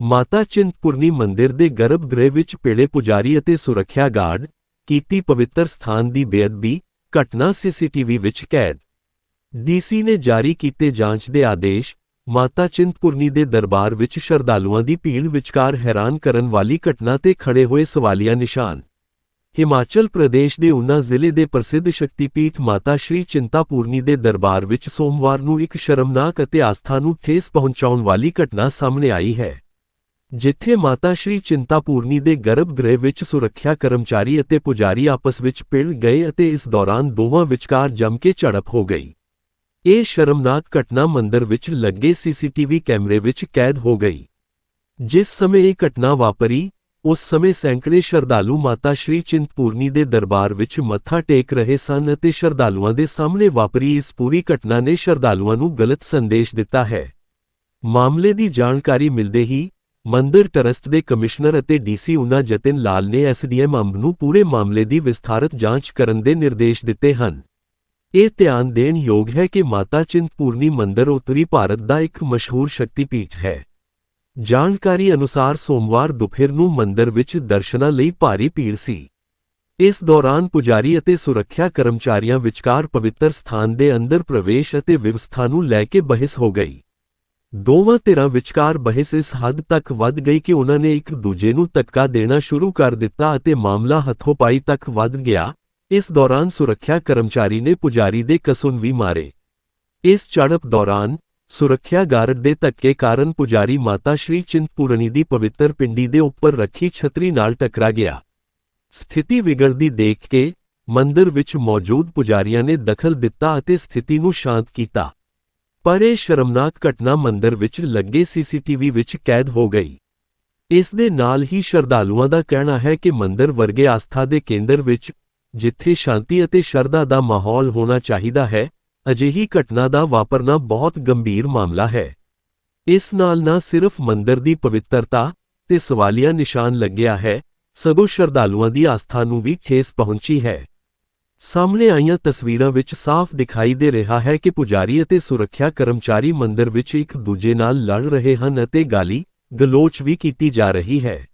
ਮਾਤਾ ਚਿੰਤਪੁਰਨੀ ਮੰਦਿਰ ਦੇ ਗਰਭਗ੍ਰਹਿ ਵਿੱਚ ਪੇੜੇ ਪੁਜਾਰੀ ਅਤੇ ਸੁਰੱਖਿਆ ਗਾਰਡ ਕੀਤੀ ਪਵਿੱਤਰ ਸਥਾਨ ਦੀ ਬੇਅਦਬੀ, ਘਟਨਾ ਸੀਸੀਟੀਵੀ ਵਿੱਚ ਕੈਦ। ਡੀਸੀ ਨੇ ਜਾਰੀ ਕੀਤੇ ਜਾਂਚ ਦੇ ਆਦੇਸ਼, ਮਾਤਾ ਚਿੰਤਪੁਰਨੀ ਦੇ ਦਰਬਾਰ ਵਿੱਚ ਸ਼ਰਧਾਲੂਆਂ ਦੀ ਭੀੜ ਵਿਚਕਾਰ ਹੈਰਾਨ ਕਰਨ ਵਾਲੀ ਘਟਨਾ ਤੇ ਖੜੇ ਹੋਏ ਸਵਾਲੀਆ ਨਿਸ਼ਾਨ। ਹਿਮਾਚਲ ਪ੍ਰਦੇਸ਼ ਦੇ ਉਨਾ ਜ਼ਿਲ੍ਹੇ ਦੇ ਪ੍ਰਸਿੱਧ ਸ਼ਕਤੀਪੀਠ ਮਾਤਾ ਸ਼੍ਰੀ ਚਿੰਤਾਪੂਰਨੀ ਦੇ ਦਰਬਾਰ ਵਿੱਚ ਸੋਮਵਾਰ ਨੂੰ ਇੱਕ ਸ਼ਰਮਨਾਕ ਅਤੇ ਆਸਥਾ ਨੂੰ ਠੇਸ ਪਹੁੰਚਾਉਣ ਵਾਲੀ ਘਟਨਾ ਸਾਹਮਣੇ ਆਈ ਹੈ। ਜਿੱਥੇ ਮਾਤਾ ਸ਼੍ਰੀ ਚਿੰਤਾਪੂਰਨੀ ਦੇ ਗਰਭਗ੍ਰਹਿ ਵਿੱਚ ਸੁਰੱਖਿਆ ਕਰਮਚਾਰੀ ਅਤੇ ਪੁਜਾਰੀ ਆਪਸ ਵਿੱਚ ਭਿੜ ਗਏ ਅਤੇ ਇਸ ਦੌਰਾਨ ਦੋਵਾਂ ਵਿਚਕਾਰ ਜੰਮ ਕੇ ਝੜਪ ਹੋ ਗਈ। ਇਹ ਸ਼ਰਮਨਾਕ ਘਟਨਾ ਮੰਦਰ ਵਿੱਚ ਲੱਗੇ ਸੀਸੀਟੀਵੀ ਕੈਮਰੇ ਵਿੱਚ ਕੈਦ ਹੋ ਗਈ। ਜਿਸ ਸਮੇਂ ਇਹ ਘਟਨਾ ਵਾਪਰੀ, ਉਸ ਸਮੇਂ ਸੈਂਕੜੇ ਸ਼ਰਧਾਲੂ ਮਾਤਾ ਸ਼੍ਰੀ ਚਿੰਤਪੂਰਨੀ ਦੇ ਦਰਬਾਰ ਵਿੱਚ ਮੱਥਾ ਟੇਕ ਰਹੇ ਸਨ ਅਤੇ ਸ਼ਰਧਾਲੂਆਂ ਦੇ ਸਾਹਮਣੇ ਵਾਪਰੀ ਇਸ ਪੂਰੀ ਘਟਨਾ ਨੇ ਸ਼ਰਧਾਲੂਆਂ ਨੂੰ ਗਲਤ ਸੰਦੇਸ਼ ਦਿੱਤਾ ਹੈ। ਮਾਮਲੇ ਦੀ ਜਾਣਕਾਰੀ ਮਿਲਦੇ ਹੀ ਮੰਦਿਰ ਟਰਸਟ ਦੇ ਕਮਿਸ਼ਨਰ ਅਤੇ ਡੀਸੀ ਉਨਾ ਜਤਿਨ ਲਾਲ ਨੇ ਐਸਡੀਐਮ ਅੰਬ ਨੂੰ ਪੂਰੇ ਮਾਮਲੇ ਦੀ ਵਿਸਥਾਰਤ ਜਾਂਚ ਕਰਨ ਦੇ ਨਿਰਦੇਸ਼ ਦਿੱਤੇ ਹਨ। ਇਹ ਧਿਆਨ ਦੇਣ ਯੋਗ ਹੈ ਕਿ ਮਾਤਾ ਚਿੰਤਪੂਰਨੀ ਮੰਦਿਰ ਉੱਤਰੀ ਭਾਰਤ ਦਾ ਇੱਕ ਮਸ਼ਹੂਰ ਸ਼ਕਤੀਪੀਠ ਹੈ। ਜਾਣਕਾਰੀ ਅਨੁਸਾਰ ਸੋਮਵਾਰ ਦੁਪਹਿਰ ਨੂੰ ਮੰਦਿਰ ਵਿੱਚ ਦਰਸ਼ਨਾਂ ਲਈ ਭਾਰੀ ਭੀੜ ਸੀ। ਇਸ ਦੌਰਾਨ ਪੁਜਾਰੀ ਅਤੇ ਸੁਰੱਖਿਆ ਕਰਮਚਾਰੀਆਂ ਵਿਚਕਾਰ ਪਵਿੱਤਰ ਸਥਾਨ ਦੇ ਅੰਦਰ ਪ੍ਰਵੇਸ਼ ਅਤੇ ਵਿਵਸਥਾ ਨੂੰ ਲੈ ਕੇ ਬਹਿਸ ਹੋ ਗਈ। ਦੋਵਾਂ ਧਿਰਾਂ ਵਿਚਕਾਰ ਬਹਿਸ ਇਸ ਹੱਦ ਤੱਕ ਵੱਧ ਗਈ ਕਿ ਉਹਨਾਂ ਨੇ ਇੱਕ ਦੂਜੇ ਨੂੰ ਧੱਕਾ ਦੇਣਾ ਸ਼ੁਰੂ ਕਰ ਦਿੱਤਾ ਅਤੇ ਮਾਮਲਾ ਹੱਥੋਂ-ਪਾਈ ਤੱਕ ਵੱਧ ਗਿਆ। ਇਸ ਦੌਰਾਨ ਸੁਰੱਖਿਆ ਕਰਮਚਾਰੀ ਨੇ ਪੁਜਾਰੀ ਦੇ ਕਸੁਨ ਵੀ ਮਾਰੇ। ਇਸ ਝੜਪ ਦੌਰਾਨ ਸੁਰੱਖਿਆ ਗਾਰਡ ਦੇ ਧੱਕੇ ਕਾਰਨ ਪੁਜਾਰੀ ਮਾਤਾ ਸ਼੍ਰੀ ਚਿੰਤਪੁਰਨੀ ਦੀ ਪਵਿੱਤਰ ਪਿੰਡੀ ਦੇ ਉੱਪਰ ਰੱਖੀ ਛਤਰੀ ਨਾਲ ਟਕਰਾ ਗਿਆ। ਸਥਿਤੀ ਵਿਗੜਦੀ ਦੇਖ ਕੇ ਮੰਦਰ ਵਿੱਚ ਮੌਜੂਦ ਪੁਜਾਰੀਆਂ ਨੇ ਦਖਲ ਦਿੱਤਾ ਅਤੇ ਸਥਿਤੀ ਨੂੰ ਸ਼ਾਂਤ ਕੀਤਾ। ਪਰ ਇਹ ਸ਼ਰਮਨਾਕ ਘਟਨਾ ਮੰਦਰ ਵਿੱਚ ਲੱਗੇ ਸੀਸੀਟੀਵੀ ਵਿੱਚ ਕੈਦ ਹੋ ਗਈ। ਇਸ ਦੇ ਨਾਲ ਹੀ ਸ਼ਰਧਾਲੂਆਂ ਦਾ ਕਹਿਣਾ ਹੈ ਕਿ ਮੰਦਰ ਵਰਗੇ ਆਸਥਾ ਦੇ ਕੇਂਦਰ ਵਿੱਚ ਜਿੱਥੇ ਸ਼ਾਂਤੀ ਅਤੇ ਸ਼ਰਧਾ ਦਾ ਮਾਹੌਲ ਹੋਣਾ ਚਾਹੀਦਾ ਹੈ, ਅਜਿਹੀ ਘਟਨਾ ਦਾ ਵਾਪਰਨਾ ਬਹੁਤ ਗੰਭੀਰ ਮਾਮਲਾ ਹੈ। ਇਸ ਨਾਲ ਨਾ ਸਿਰਫ ਮੰਦਰ ਦੀ ਪਵਿੱਤਰਤਾ ਤੇ ਸਵਾਲੀਆ ਨਿਸ਼ਾਨ ਲੱਗਿਆ ਹੈ, ਸਗੋਂ ਸ਼ਰਧਾਲੂਆਂ ਦੀ ਆਸਥਾ ਨੂੰ ਵੀ ਠੇਸ ਪਹੁੰਚੀ ਹੈ। ਸਾਹਮਣੇ ਆਈਆਂ ਤਸਵੀਰਾਂ ਵਿੱਚ ਸਾਫ਼ ਦਿਖਾਈ ਦੇ ਰਿਹਾ ਹੈ ਕਿ ਪੁਜਾਰੀ ਅਤੇ ਸੁਰੱਖਿਆ ਕਰਮਚਾਰੀ ਮੰਦਰ ਵਿੱਚ ਇੱਕ ਦੂਜੇ ਨਾਲ ਲੜ ਰਹੇ ਹਨ ਅਤੇ ਗਾਲੀ ਗਲੋਚ ਵੀ ਕੀਤੀ ਜਾ ਰਹੀ ਹੈ।